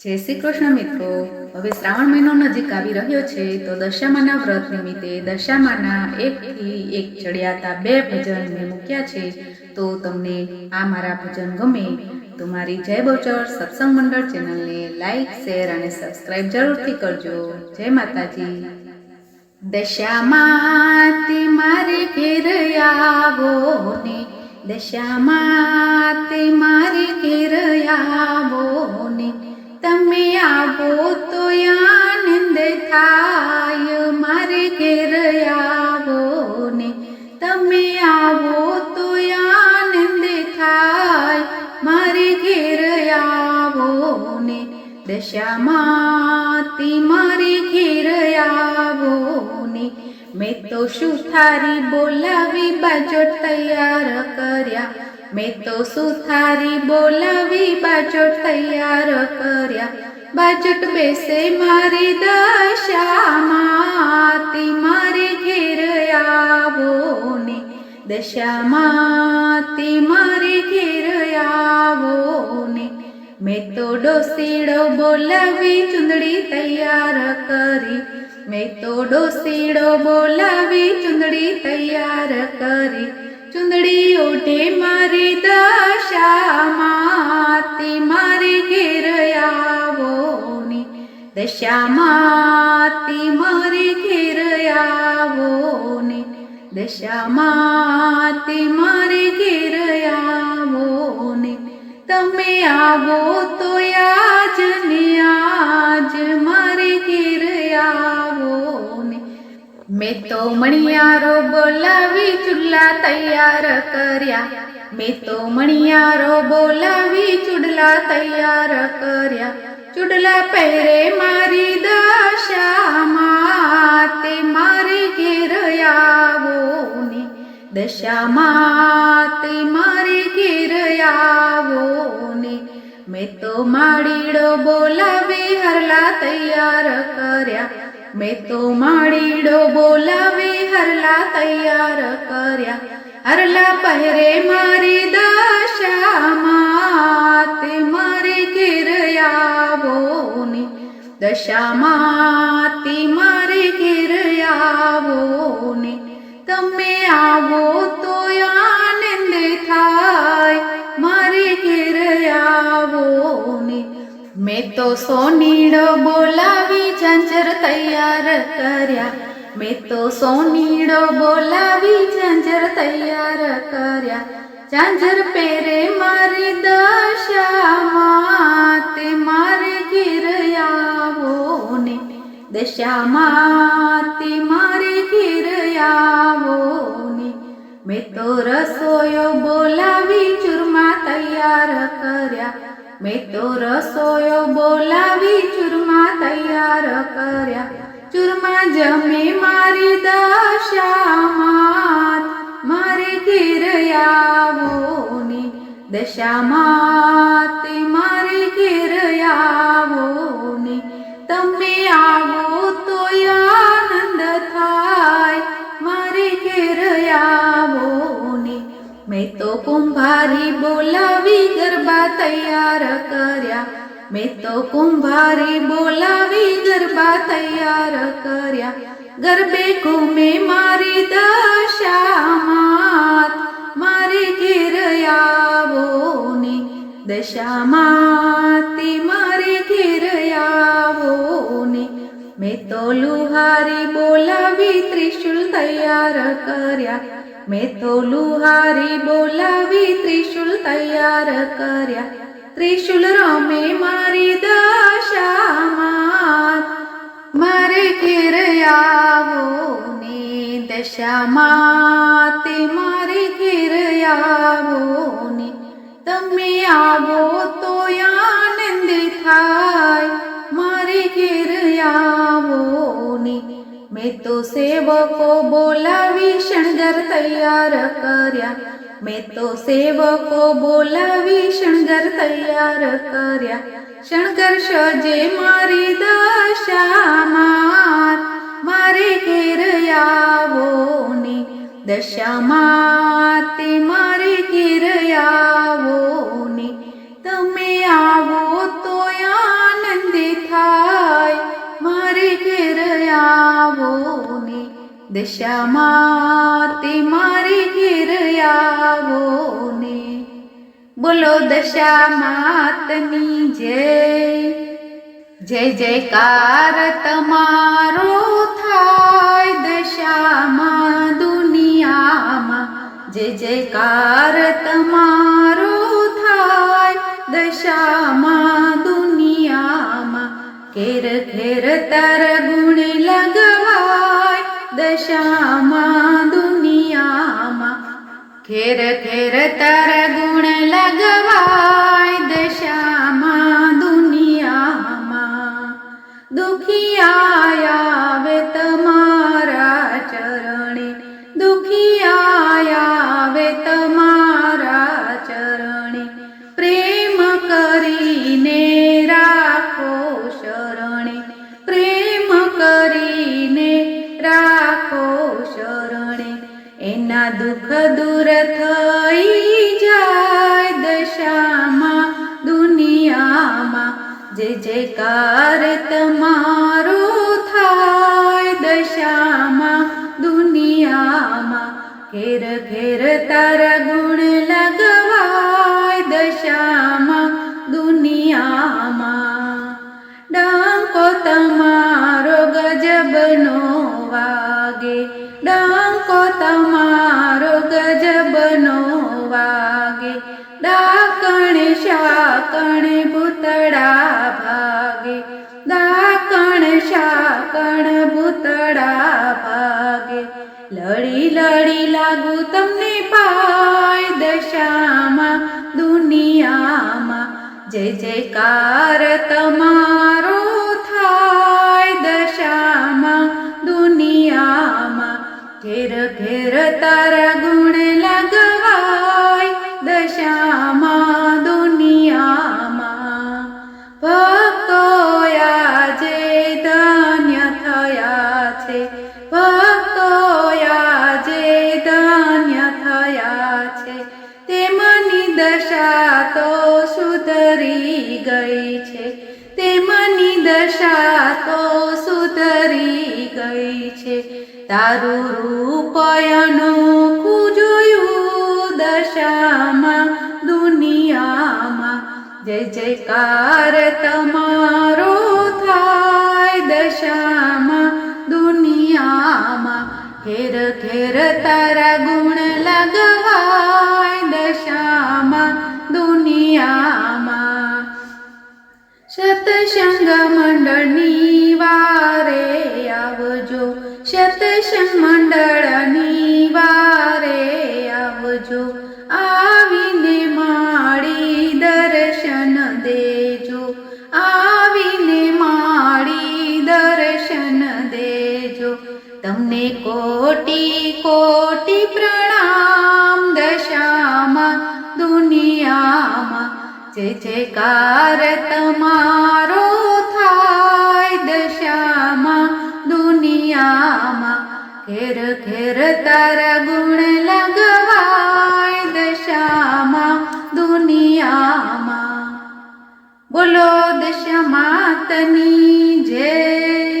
જય શ્રી કૃષ્ણ મિત્રો. હવે શ્રાવણ મહિનો નજીક આવી રહ્યો છે, તો દશામાના વ્રત નિમિત્તે દશામાના એકથી એક ચડિયાતા બે ભજન મેં મૂક્યા છે. તો તમને આ મારા ભજન ગમે તો મારી જય બહુચર સત્સંગ મંડળ ચેનલને લાઈક, શેર અને સબસ્ક્રાઇબ જરૂરથી કરજો. જય માતાજી. દશામાં તે મારે ઘેર આવો ને દશામાં તે મારે ઘેર આવો ને. તમે આવો તો આનંદ થાય. મારે ઘેર આવો ને. તમે આવો તો આનંદ થાય. મારે ઘેર આવો ને. દશામાતી મારે ઘેર આવો મેં તો શું થારી બોલાવી બાજોટ તૈયાર કર્યા. મેં તો સુથારી બોલાવી બાજોટ તૈયાર કર્યા. બાજોટ બેસે મારી દશામાતી મારે ઘેર આવો ને. દશામાતી મારે ઘેર આવો ને. મેં તો ડોસીડો બોલાવી, ચુંદડી તૈયાર કરી. મેં તો ડોસીડો બોલાવી, ચુંદડી તૈયાર કરી. ચુંદડી ઓઢે મારી દશામાતી મારી ઘેર આવો ને દશામાતી મારી ઘેર આવો ને દશામાતી મારી ઘેર આવો તમે આવો મેં તો મણિયારો બોલાવી ચૂડલા તૈયાર કર્યા. મેં તો મણિયારો બોલાવી ચૂડલા તૈયાર કર્યા. ચૂડલા પહેરે મારી દશામાં તે મારે ઘેર આવો ને. દશામાં તે મારે ઘેર આવો ને. મેં તો માડીડો બોલાવી હરલા તૈયાર કર્યા. મેં તો માડીડો બોલાવી, હરલા તૈયાર કર્યા. હરલા પહેરે મારી દશામાં, તે મારે ઘેર આવો ને દશામાં, તે મારે ઘેર તમે આવો તો આનંદ થાય, મારે ઘેર આવો મેં તો સોનીડો બોલાવી ઝાંઝર તૈયાર કર્યા. મેં તો સોનીડો બોલાવી ઝાંઝર તૈયાર કર્યા. ઝાંઝર પેરે મારી દશામાં તે મારે ઘેર આવો ને. દશામાં તે મારે ઘેર ને. મેં તો રસોયો મેં તો રસોયો બોલાવી ચૂરમા તૈયાર કર્યા. ચૂરમા જમે મારી દશામાં મારે ઘેર આવો ને દશામાં તે મારે તમે આવો મેં તો કુંભારી બોલાવી ગરબા તૈયાર કર્યા. મેં તો કુંભારી બોલાવી ગરબા તૈયાર કર્યા. ગરબે ઘૂમે મારી દશામાં મારે ઘેર આવો ને દશામાં તે મારે ઘેર આવો મેં તો લુહારી બોલાવી ત્રિશુલ તૈયાર કર્યા. મેં તો લુહારી બોલાવી ત્રિશુલ તૈયાર કર્યા. ત્રિશુલ રમે મારી દશામાં. મારે ઘેર આવો ને દશામાં. મારે ઘેર આવો ને તમે આવો તો સેવકો બોલાવી શણગર તૈયાર કર્યા. મેં તો સેવકો બોલાવી શણગર તૈયાર કર્યા. શણગર સજે મારી દશામાં મારે ઘેર આવો ને દશામાં તે મારે ઘેર આવો દશામાં તે મારી ઘેર આવો ને બોલો દશા માતની જય. જય જયકાર તમારો થાય દશામાં દુનિયામાં. જય જયકાર તમારો થાય દશામાં દુનિયામાં. ઘેર ઘેર તાર દશામાં દુનિયામાં ઘેર ઘેર તાર ગુણ લગવાય દશામાં દુનિયામાં દુખિયા એના દુઃખ દૂર થઈ જાય દશામાં, દુનિયામાં. જે જયકાર તમારો થાય દશામાં, દુનિયામાં. ઘેર ઘેર તારા ડંકો તમારો ગજબનો વાગે. ડાકણ શાકણ ભૂતડા ભાગે. ડાકણ શાકણ ભૂતડા ભાગે. લડી લડી લાગુ તમને પાય દશામાં દુનિયામાં. જય જયકાર તમારો તો સુધરી ગઈ છે. તેમની દશા તો સુધરી ગઈ છે. તારું રૂપયનું જોયું દશામાં, દુનિયામાં. જય જયકાર તમારો થાય દશામાં, દુનિયામાં. ઘેર ઘેર તારા ગુણ લગવાય દશામાં. દુનિયામાં સતસંગ મંડળની વારે આવજો, સતસંગ મંડળની વારે આવજો, આવીને માળી દર્શન દેજો, આવીને માળી દર્શન દેજો, તમને કોટી કોટી જય જયકાર તમારો થાય દશામાં, દુનિયામાં, ઘેર ઘેર તારા ગુણ લગવાય દશામાં, દુનિયામાં. બોલો દશા માતની જય.